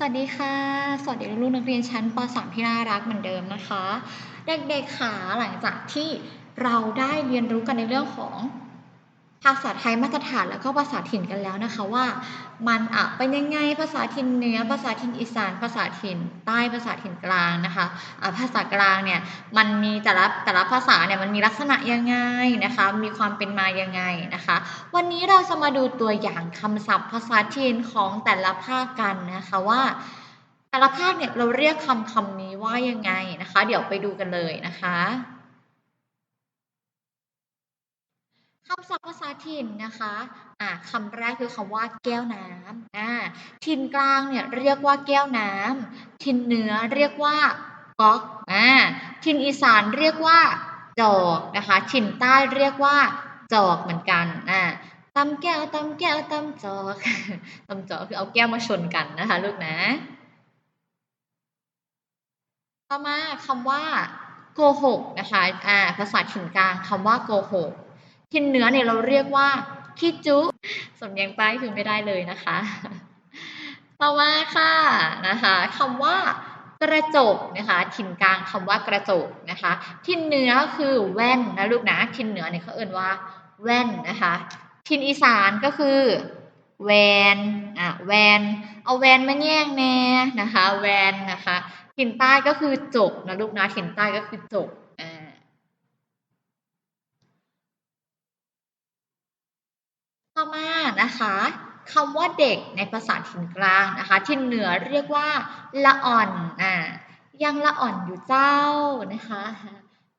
สวัสดีค่ะ สวัสดีลูกนักเรียนชั้นป .3 ที่น่ารักเหมือนเดิมนะคะ เด็กๆค่ะหลังจากที่เราได้เรียนรู้กันในเรื่องของ ภาษาไทยมาตรฐานแล้วก็ภาษาถิ่นกันแล้วนะคะว่า มันอะเป็นยังไงภาษาถิ่นเหนือภาษาถิ่นอีสาน ภาษาถิ่นใต้ภาษาถิ่นกลางนะคะอะภาษากลางเนี่ยมันมีแต่ละแต่ละภาษาเนี่ยมันมีลักษณะยังไงนะคะ มีความเป็นมายังไงนะคะ วันนี้เราจะมาดูตัวอย่างคำศัพท์ ภาษาถิ่นของแต่ละภาคกันนะคะว่าแต่ละภาคเนี่ยเราเรียกคำคำนี้ว่ายังไงนะคะ เดี๋ยวไปดูกันเลยนะคะ คำศัพท์ภาษาถิ่นนะคะอ่าคำแรกคือคำว่าแก้วน้ำอ่าถิ่นกลางเนี่ยเรียกว่าแก้วน้ำถิ่นเหนือเรียกว่าก๊อกอ่าถิ่นอีสานเรียกว่าจอกนะคะ ถิ่นใต้เรียกว่าจอกเหมือนกันอ่าตำแก้วตำแก้วตำจอกตำจอกคือเอาแก้วมาชนกันนะคะลูกนะ ต่อมาคำว่าโกหกนะคะอ่าภาษาถิ่นกลางคำว่าโกหก ถิ่นเนื้อเนี่ยเราเรียกว่าคิจุสำเนียงใต้คือไม่ได้เลยนะคะต่อมาค่ะนะคะคำว่ากระจกนะคะถิ่นกลางคำว่ากระจกนะคะถิ่นเหนือคือแว่นนะลูกนะถิ่นเหนือเนี่ยเขาเอ่นว่าแว่นนะคะถิ่นอีสานก็คือแวนอะแวนเอาแวนมาแย่งแน่นะคะแวนนะคะถิ่นใต้ก็คือจบนะลูกนะถิ่นใต้ก็คือจบ ต่อมานะคะคำว่าเด็กในภาษาถิ่นกลางนะคะถิ่นเหนือเรียกว่าละอ่อนอ่ายังละอ่อนอยู่เจ้านะคะ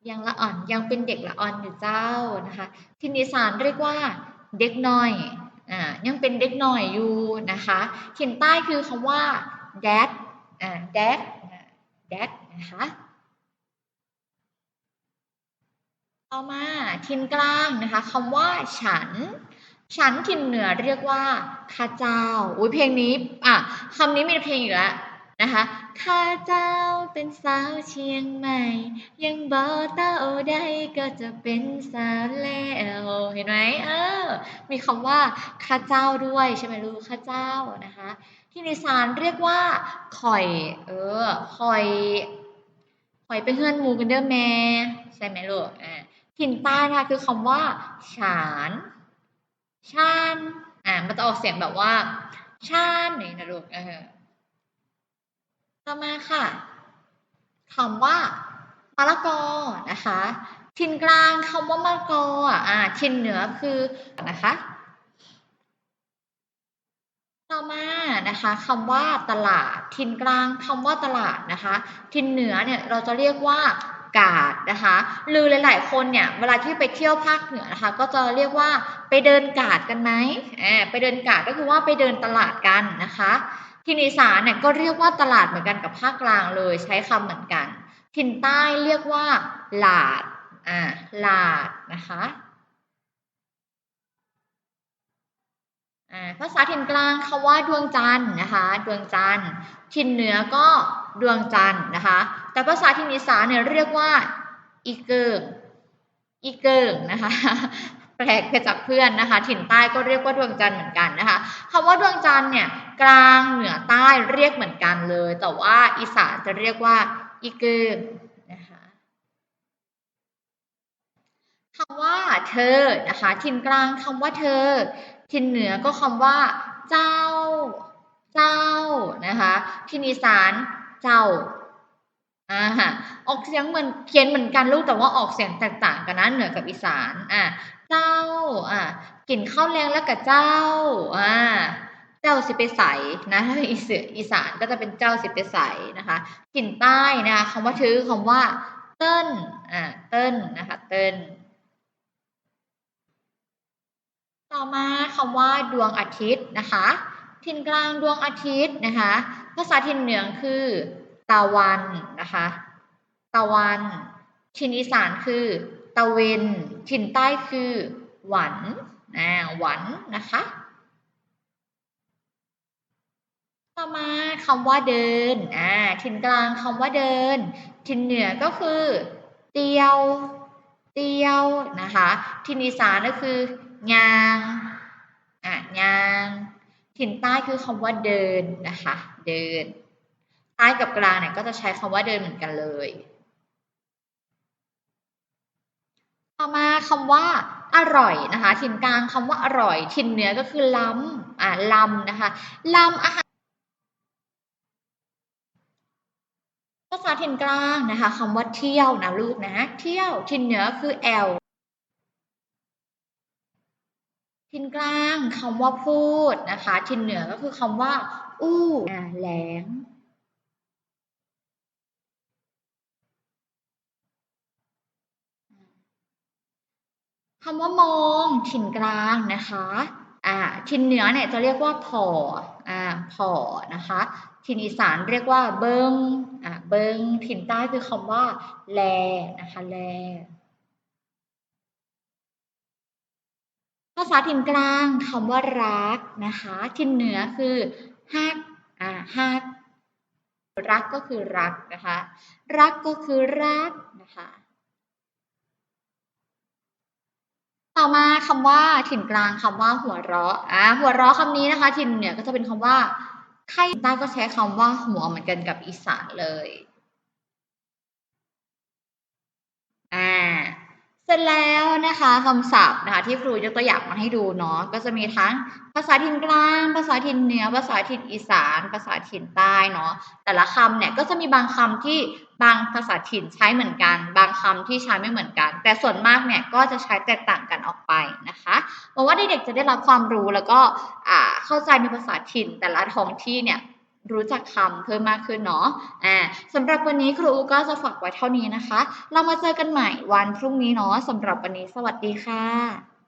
ยังละอ่อนยังเป็นเด็กละอ่อนอยู่เจ้านะคะถิ่นอีสานเรียกว่าเด็กน้อยอ่ายังเป็นเด็กน้อยอยู่นะคะถิ่นใต้คือคำว่า dad อ่า dad dad นะคะต่อมาถิ่นกลางนะคะคำว่าฉัน ฉันถิ่นเหนือเรียกว่าข้าเจ้า อุ้ยเพลงนี้ อะคำนี้มีเพลงอยู่แล้วนะคะข้าเจ้าเป็นสาวเชียงใหม่ ยังบอเต้าได้ก็จะเป็นสาวแล้วเห็นไหมเออ มีคำว่าข้าเจ้าด้วยใช่ไหมลูกข้าเจ้านะคะ ที่นิสานเรียกว่าข่อย เออข่อยข่อยไปเฮือนมูกันเด้อแม่ใช่ไหมลูกอ่าถิ่นใต้นะคะคือคำว่าฉาน ชานอ่ามันจะออกเสียงแบบว่า ชานนี่นะลูกเออต่อมาค่ะคำว่ามะละกอนะคะถิ่นกลางคำว่ามะละกออ่าถิ่นเหนือคือนะคะต่อมานะคะคำว่าตลาดถิ่นกลางคำว่าตลาดนะคะถิ่นเหนือเนี่ยเราจะเรียกว่า กาดนะคะหรือหลาย ๆ คนเนี่ยเวลาที่ไปเที่ยวภาคเหนือนะคะ ก็จะเรียกว่าไปเดินกาดกันไหมไปเดินกาดก็คือว่าไปเดินตลาดกันนะคะทินอีสานเนี่ยก็เรียกว่าตลาดเหมือนกันกับภาคกลางเลยใช้คำเหมือนกัน ทินใต้เรียกว่าหลาดอ่าหลาดนะคะภาษาถิ่นกลางคำว่าดวงจันทร์นะคะ ดวงจันทร์ถิ่นเหนือก็ดวงจันทร์นะคะ แต่ภาษาถิ่นอีสานเนี่ยเรียกว่าอีเกิงอีเกิงนะคะ แปลกไปจากเพื่อนนะคะ ถิ่นใต้ก็เรียกว่าดวงจันทร์เหมือนกันนะคะคำว่าดวงจันทร์เนี่ยกลางเหนือใต้เรียกเหมือนกันเลย แต่ว่าอีสานจะเรียกว่าอีเกิงนะคะคำว่าเธอนะคะ ถิ่นกลางคำว่าเธอ ถิ่นเหนือก็คำว่า เจ้า เจ้านะคะ ถิ่นอีสานเจ้า อ่าฮะออกเสียงเหมือนเขียนเหมือนกันลูกแต่ว่าออกเสียงแตกต่างกันนะเหนือกับอีสานอ่าเจ้าอ่ากินข้าวแรงแล้วกับเจ้าอ่าเจ้าสิไปใสนะถ้าอีสอีสานก็จะเป็นเจ้าสิไปใสนะคะถิ่นใต้นะคะคำว่าถือคำว่า เติ้นอ่าเติ้นนะคะเติ้นต่อมาคำว่าดวงอาทิตย์นะคะถิ่นกลางดวงอาทิตย์นะคะ ภาษาถิ่นเหนือคือ ตะวันนะคะ ตะวันถิ่นอีสานคือตะเวนถิ่นใต้คือหวันนะหวันนะคะ ต่อมาคำว่าเดินอ่าถิ่นกลางคำว่าเดิน ถิ่นเหนือก็คือ เตียว เตียวนะคะ ถิ่นอีสานก็คืองางอะงาง ถิ่นใต้คือคำว่าเดินนะคะ เดิน ใต้กับกลางเนี่ยก็จะใช้คำว่าเดินเหมือนกันเลย ต่อมาคำว่าอร่อยนะคะ ถิ่นกลางคำว่าอร่อย ถิ่นเหนือก็คือล้ำอ่าล้ำนะคะล้ำอาหารภาษาถิ่นกลางนะคะคำว่าเที่ยวนะลูกนะ เที่ยวถิ่นเหนือคือแอลถิ่นกลางคำว่าพูดนะคะ ถิ่นเหนือก็คือคำว่า อู้อ่าแหลง คำว่ามองถิ่นกลางนะคะอ่าถิ่นเหนือเนี่ยจะเรียกว่าพออ่าพอนะคะถิ่นอีสานเรียกว่าเบิงอ่าเบิงถิ่นใต้คือคำว่า แลนะคะแลภาษาถิ่นกลางคำว่ารักนะคะถิ่นเหนือคือฮักอ่าฮักรักก็คือรักนะคะ รักก็คือรักนะคะ ต่อมาคำว่าถิ่นกลางคำว่าหัวเราะอะหัวเราะคำนี้นะคะ ถิ่นเนี่ยก็จะเป็นคำว่าไข่ใต้ก็ใช้คำว่าหัวเหมือนกันกับอีสานเลยอ่า เสร็จแล้วนะคะคำศัพท์นะคะที่ครูยกตัวอย่างมาให้ดูเนาะก็จะมีทั้งภาษาถิ่นกลาง ภาษาถิ่นเหนือ ภาษาถิ่นอีสาน ภาษาถิ่นใต้เนาะแต่ละคำเนี่ยก็จะมีบางคำที่บางภาษาถิ่นใช้เหมือนกัน บางคำที่ใช้ไม่เหมือนกัน แต่ส่วนมากเนี่ยก็จะใช้แตกต่างกันออกไปนะคะหวังว่าเด็กๆจะได้รับความรู้แล้วก็เข้าใจในภาษาถิ่นแต่ละท้องที่เนี่ย รู้จักคำเพิ่มมากขึ้นเนาะอ่าสำหรับวันนี้ครูก็จะฝากไว้เท่านี้นะคะ เรามาเจอกันใหม่วันพรุ่งนี้เนาะสำหรับวันนี้สวัสดีค่ะ